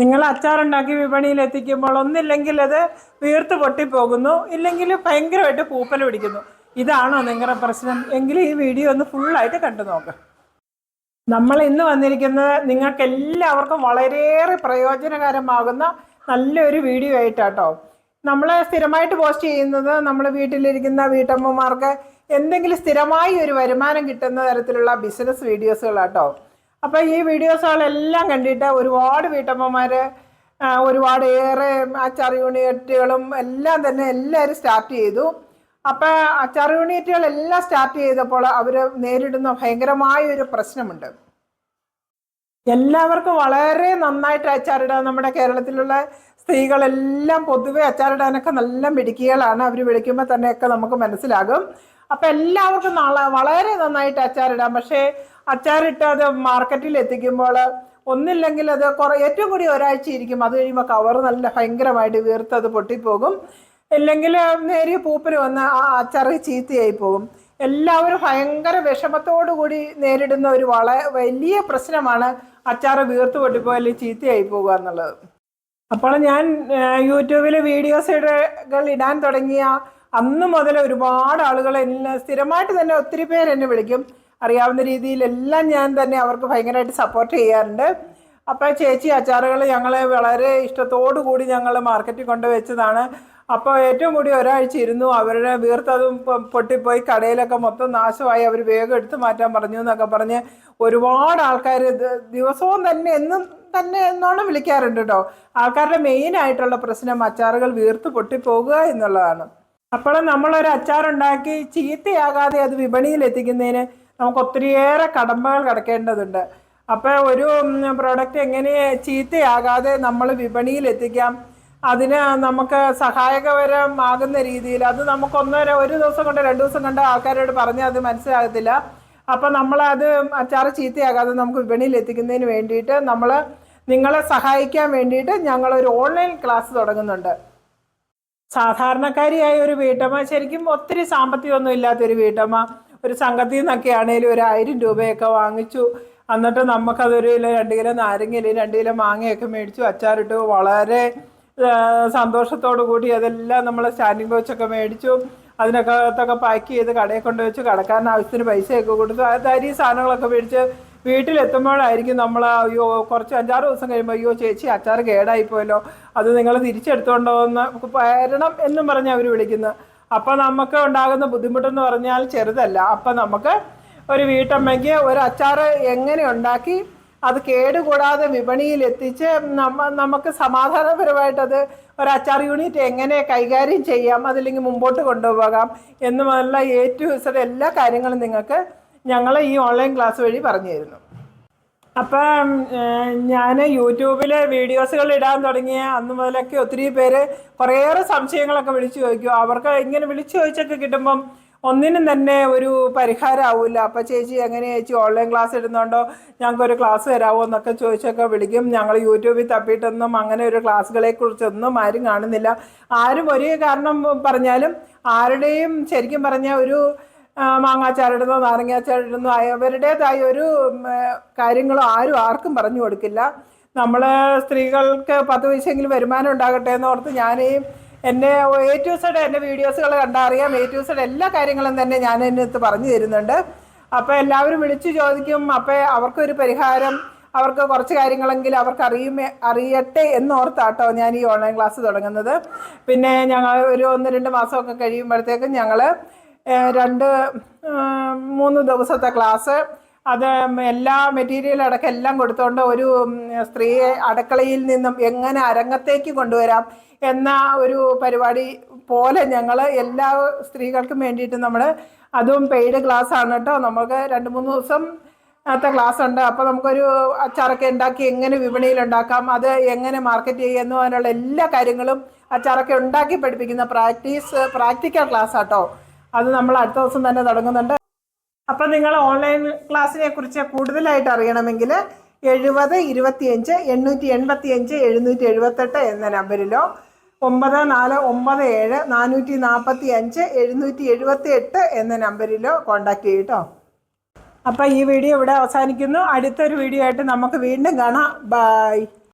നിങ്ങൾ അച്ചാറുണ്ടാക്കി വിപണിയിൽ എത്തിക്കുമ്പോൾ ഒന്നില്ലെങ്കിൽ അത് വീർത്ത് പൊട്ടിപ്പോകുന്നു ഇല്ലെങ്കിൽ ഭയങ്കരമായിട്ട് പൂപ്പൽ പിടിക്കുന്നു. ഇതാണോ നിങ്ങളുടെ പ്രശ്നം? എങ്കിൽ ഈ വീഡിയോ ഒന്ന് ഫുള്ളായിട്ട് കണ്ടു നോക്കാം. നമ്മൾ ഇന്ന് വന്നിരിക്കുന്നത് നിങ്ങൾക്ക് എല്ലാവർക്കും വളരെയേറെ പ്രയോജനകരമാകുന്ന നല്ലൊരു വീഡിയോ ആയിട്ടാട്ടോ. നമ്മൾ സ്ഥിരമായിട്ട് പോസ്റ്റ് ചെയ്യുന്നത് നമ്മൾ വീട്ടിലിരിക്കുന്ന വീട്ടമ്മമാർക്ക് എന്തെങ്കിലും സ്ഥിരമായി ഒരു വരുമാനം കിട്ടുന്ന തരത്തിലുള്ള ബിസിനസ് വീഡിയോസുകളാട്ടോ. അപ്പോൾ ഈ വീഡിയോസുകളെല്ലാം കണ്ടിട്ട് ഒരുപാട് വീട്ടമ്മമാർ ഒരുപാട് ഏറെ അച്ചാർ യൂണിറ്റുകളും എല്ലാം തന്നെ എല്ലാവരും സ്റ്റാർട്ട് ചെയ്തു. അപ്പോൾ അച്ചാർ യൂണിറ്റുകളെല്ലാം സ്റ്റാർട്ട് ചെയ്തപ്പോൾ അവർ നേരിടുന്ന ഭയങ്കരമായ ഒരു പ്രശ്നമുണ്ട്. എല്ലാവർക്കും വളരെ നന്നായിട്ട് അച്ചാറിടാൻ നമ്മുടെ കേരളത്തിലുള്ള സ്ത്രീകളെല്ലാം പൊതുവെ അച്ചാറിടാനൊക്കെ നല്ല മിടുക്കികളാണ്. അവർ വിളിക്കുമ്പോൾ തന്നെയൊക്കെ നമുക്ക് മനസ്സിലാകും. അപ്പം എല്ലാവർക്കും വളരെ നന്നായിട്ട് അച്ചാറിടാം. പക്ഷേ അച്ചാറിട്ട് അത് മാർക്കറ്റിൽ എത്തിക്കുമ്പോൾ ഒന്നില്ലെങ്കിൽ അത് കുറേ ഏറ്റവും കൂടി ഒരാഴ്ച ഇരിക്കും അത് കഴിയുമ്പോൾ കവർ നല്ല ഭയങ്കരമായിട്ട് വീർത്ത് അത് പൊട്ടിപ്പോകും. ഇല്ലെങ്കിൽ നേരിയ പൂപ്പൽ വന്ന് ആ അച്ചാറ് ചീത്തയായി പോകും. എല്ലാവരും ഭയങ്കര വിഷമത്തോടു കൂടി നേരിടുന്ന ഒരു വള വലിയ പ്രശ്നമാണ് അച്ചാറ് വീർത്ത് പൊട്ടിപ്പോയാൽ ചീത്തയായി പോകുക എന്നുള്ളത്. അപ്പോൾ ഞാൻ യൂട്യൂബിൽ വീഡിയോസുകൾ ഇടാൻ തുടങ്ങിയ അന്ന് മുതൽ ഒരുപാട് ആളുകൾ എന്നെ സ്ഥിരമായിട്ട് തന്നെ ഒത്തിരി പേര് എന്നെ വിളിക്കും. അറിയാവുന്ന രീതിയിലെല്ലാം ഞാൻ തന്നെ അവർക്ക് ഭയങ്കരമായിട്ട് സപ്പോർട്ട് ചെയ്യാറുണ്ട്. അപ്പോൾ ചേച്ചി അച്ചാറുകൾ ഞങ്ങൾ വളരെ ഇഷ്ടത്തോടു കൂടി ഞങ്ങൾ മാർക്കറ്റിൽ കൊണ്ടുവച്ചതാണ് അപ്പോൾ ഏറ്റവും കൂടി ഒരാഴ്ച ഇരുന്നു അവരുടെ വീർത്തതും പൊട്ടിപ്പോയി കടയിലൊക്കെ മൊത്തം നാശമായി അവർ വേഗം എടുത്തു മാറ്റാൻ പറഞ്ഞു എന്നൊക്കെ പറഞ്ഞ് ഒരുപാട് ആൾക്കാർ ദിവസവും തന്നെ എന്നും തന്നെ എന്നോണം വിളിക്കാറുണ്ട് കേട്ടോ ആൾക്കാരുടെ മെയിൻ ആയിട്ടുള്ള പ്രശ്നം അച്ചാറുകൾ വീർത്ത് പൊട്ടിപ്പോകുക എന്നുള്ളതാണ്. അപ്പോൾ നമ്മളൊരു അച്ചാറുണ്ടാക്കി ചീത്തയാകാതെ അത് വിപണിയിൽ എത്തിക്കുന്നതിന് നമുക്ക് ഒത്തിരിയേറെ കടമ്പകൾ കടക്കേണ്ടതുണ്ട്. അപ്പോൾ ഒരു പ്രോഡക്റ്റ് എങ്ങനെ ചീത്തയാകാതെ നമ്മൾ വിപണിയിൽ എത്തിക്കാം അതിന് നമുക്ക് സഹായകപരമാകുന്ന രീതിയിൽ അത് നമുക്ക് ഒന്നര ഒരു ദിവസം കൊണ്ട് രണ്ട് ദിവസം കൊണ്ട് ആൾക്കാരോട് പറഞ്ഞാൽ അത് മനസ്സിലാകത്തില്ല. അപ്പം നമ്മളത് അച്ചാർ ചീത്തയാകാതെ നമുക്ക് വിപണിയിൽ എത്തിക്കുന്നതിന് വേണ്ടിയിട്ട് നമ്മൾ നിങ്ങളെ സഹായിക്കാൻ വേണ്ടിയിട്ട് ഞങ്ങളൊരു ഓൺലൈൻ ക്ലാസ് തുടങ്ങുന്നുണ്ട്. സാധാരണക്കാരിയായ ഒരു വീട്ടമ്മ ശരിക്കും ഒത്തിരി സാമ്പത്തികമൊന്നും ഇല്ലാത്തൊരു വീട്ടമ്മ ഒരു സംഘത്തിൽ നിന്നൊക്കെ ആണെങ്കിലും ഒരു ആയിരം രൂപയൊക്കെ വാങ്ങിച്ചു. എന്നിട്ട് നമുക്കതൊരു കിലോ രണ്ട് കിലോ നാരങ്ങ നാരങ്ങയില രണ്ട് കിലോ മാങ്ങയൊക്കെ മേടിച്ചു. അച്ചാറിട്ട് വളരെ സന്തോഷത്തോടു കൂടി അതെല്ലാം നമ്മൾ സ്റ്റാൻഡിങ് കോച്ചൊക്കെ മേടിച്ചു. അതിനകത്തൊക്കെ പാക്ക് ചെയ്ത് കടയിൽ കൊണ്ട് വെച്ച് കടക്കാരൻ ആവശ്യത്തിന് പൈസയൊക്കെ കൊടുത്തു. അരി സാധനങ്ങളൊക്കെ മേടിച്ച് വീട്ടിലെത്തുമ്പോഴായിരിക്കും നമ്മൾ അയ്യോ കുറച്ച് അഞ്ചാറ് ദിവസം കഴിയുമ്പോൾ അയ്യോ ചേച്ചി അച്ചാർ കേടായി പോയല്ലോ അത് നിങ്ങൾ തിരിച്ചെടുത്തോണ്ടോ എന്ന് വരണം എന്നും പറഞ്ഞ് അവർ വിളിക്കുന്നത് അപ്പോൾ നമുക്ക് ഉണ്ടാകുന്ന ബുദ്ധിമുട്ടെന്ന് പറഞ്ഞാൽ ചെറുതല്ല. അപ്പോൾ നമുക്ക് ഒരു വീട്ടമ്മയ്ക്ക് ഒരു അച്ചാർ എങ്ങനെ ഉണ്ടാക്കി അത് കേടുകൂടാതെ വിപണിയിൽ എത്തിച്ച് നമ്മ നമുക്ക് സമാധാനപരമായിട്ട് അത് ഒരു അച്ചാർ യൂണിറ്റ് എങ്ങനെ കൈകാര്യം ചെയ്യാം അതില്ലെങ്കിൽ മുമ്പോട്ട് കൊണ്ടുപോകാം എന്നുമല്ല ഇസഡ് എല്ലാ കാര്യങ്ങളും നിങ്ങൾക്ക് ഞങ്ങൾ ഈ ഓൺലൈൻ ക്ലാസ് വഴി പറഞ്ഞു തരുന്നു. അപ്പം ഞാൻ യൂട്യൂബിൽ വീഡിയോസുകൾ ഇടാൻ തുടങ്ങിയ അന്ന് മുതലൊക്കെ ഒത്തിരി പേര് കുറേയേറെ സംശയങ്ങളൊക്കെ വിളിച്ചു ചോദിക്കും. അവർക്ക് ഇങ്ങനെ വിളിച്ചു ചോദിച്ചൊക്കെ കിട്ടുമ്പം ഒന്നിനും തന്നെ ഒരു പരിഹാരമാവില്ല അപ്പം ചേച്ചി എങ്ങനെ ചേച്ചി ഓൺലൈൻ ക്ലാസ് ഇടുന്നുണ്ടോ? ഞങ്ങൾക്കൊരു ക്ലാസ് തരാമോ എന്നൊക്കെ ചോദിച്ചൊക്കെ വിളിക്കും. ഞങ്ങൾ യൂട്യൂബിൽ തപ്പിയിട്ടൊന്നും അങ്ങനെ ഒരു ക്ലാസ്സുകളെ കുറിച്ചൊന്നും ആരും കാണുന്നില്ല. ആരും ഒരേ കാരണം പറഞ്ഞാലും ആരുടെയും ശരിക്കും പറഞ്ഞാൽ ഒരു മാങ്ങാച്ചാറിടുന്നോ നാരങ്ങാച്ചാറിടുന്നോ അവരുടേതായ ഒരു കാര്യങ്ങളോ ആരും ആർക്കും പറഞ്ഞു കൊടുക്കില്ല. നമ്മൾ സ്ത്രീകൾക്ക് പത്ത് പൈസയെങ്കിലും വരുമാനം ഉണ്ടാകട്ടെ എന്ന് ഓർത്ത് ഞാൻ എന്റെ എ ടു സൈഡ് എന്റെ വീഡിയോസുകൾ കണ്ടറിയാം. എ ടു സൈഡ് എല്ലാ കാര്യങ്ങളും തന്നെ ഞാൻ ഇതിനകത്ത് പറഞ്ഞു തരുന്നുണ്ട്. അപ്പോൾ എല്ലാവരും വിളിച്ചു ചോദിക്കും അപ്പോൾ അവർക്കൊരു പരിഹാരം അവർക്ക് കുറച്ച് കാര്യങ്ങളെങ്കിലും അവർക്ക് അറിയുമേ അറിയട്ടെ എന്നോർത്താട്ടോ ഞാൻ ഈ ഓൺലൈൻ ക്ലാസ് തുടങ്ങുന്നത്. പിന്നെ ഞങ്ങൾ ഒരു ഒന്ന് രണ്ട് മാസമൊക്കെ കഴിയുമ്പോഴത്തേക്കും ഞങ്ങൾ രണ്ട് മൂന്ന് ദിവസത്തെ ക്ലാസ്. അത് എല്ലാ മെറ്റീരിയൽ അടക്കം എല്ലാം കൊടുത്തുകൊണ്ട് ഒരു സ്ത്രീയെ അടുക്കളയിൽ നിന്നും എങ്ങനെ അരങ്ങത്തേക്ക് കൊണ്ടുവരാം എന്ന ഒരു പരിപാടി പോലെ ഞങ്ങൾ എല്ലാ സ്ത്രീകൾക്കും വേണ്ടിയിട്ട് നമ്മൾ അതും പെയ്ഡ് ക്ലാസ് ആണ് കേട്ടോ. നമുക്ക് രണ്ട് മൂന്ന് ദിവസം അത്ത ക്ലാസ് ഉണ്ട് അപ്പോൾ നമുക്കൊരു അച്ചാറൊക്കെ ഉണ്ടാക്കി എങ്ങനെ വിപണിയിൽ ഉണ്ടാക്കാം അത് എങ്ങനെ മാർക്കറ്റ് ചെയ്യുന്നു അതിനുള്ള എല്ലാ കാര്യങ്ങളും അച്ചാറൊക്കെ ഉണ്ടാക്കി പഠിപ്പിക്കുന്ന പ്രാക്ടീസ് പ്രാക്ടിക്കൽ ക്ലാസ് ആട്ടോ അത് നമ്മൾ അടുത്ത ദിവസം തന്നെ തുടങ്ങുന്നുണ്ട്. അപ്പം നിങ്ങൾ ഓൺലൈൻ ക്ലാസ്സിനെ കുറിച്ച് കൂടുതലായിട്ട് അറിയണമെങ്കിൽ എഴുപത് ഇരുപത്തിയഞ്ച് എണ്ണൂറ്റി എൺപത്തിയഞ്ച് എഴുന്നൂറ്റി എഴുപത്തെട്ട് എന്ന നമ്പറിലോ ഒമ്പത് നാല് ഒമ്പത് ഏഴ് നാനൂറ്റി നാൽപ്പത്തി അഞ്ച് എഴുന്നൂറ്റി എഴുപത്തി എട്ട് എന്ന നമ്പറിലോ കോണ്ടാക്ട് ചെയ്യട്ടോ അപ്പം ഈ വീഡിയോ ഇവിടെ അവസാനിക്കുന്നു. അടുത്തൊരു വീഡിയോ ആയിട്ട് നമുക്ക് വീണ്ടും കാണാം. ബൈ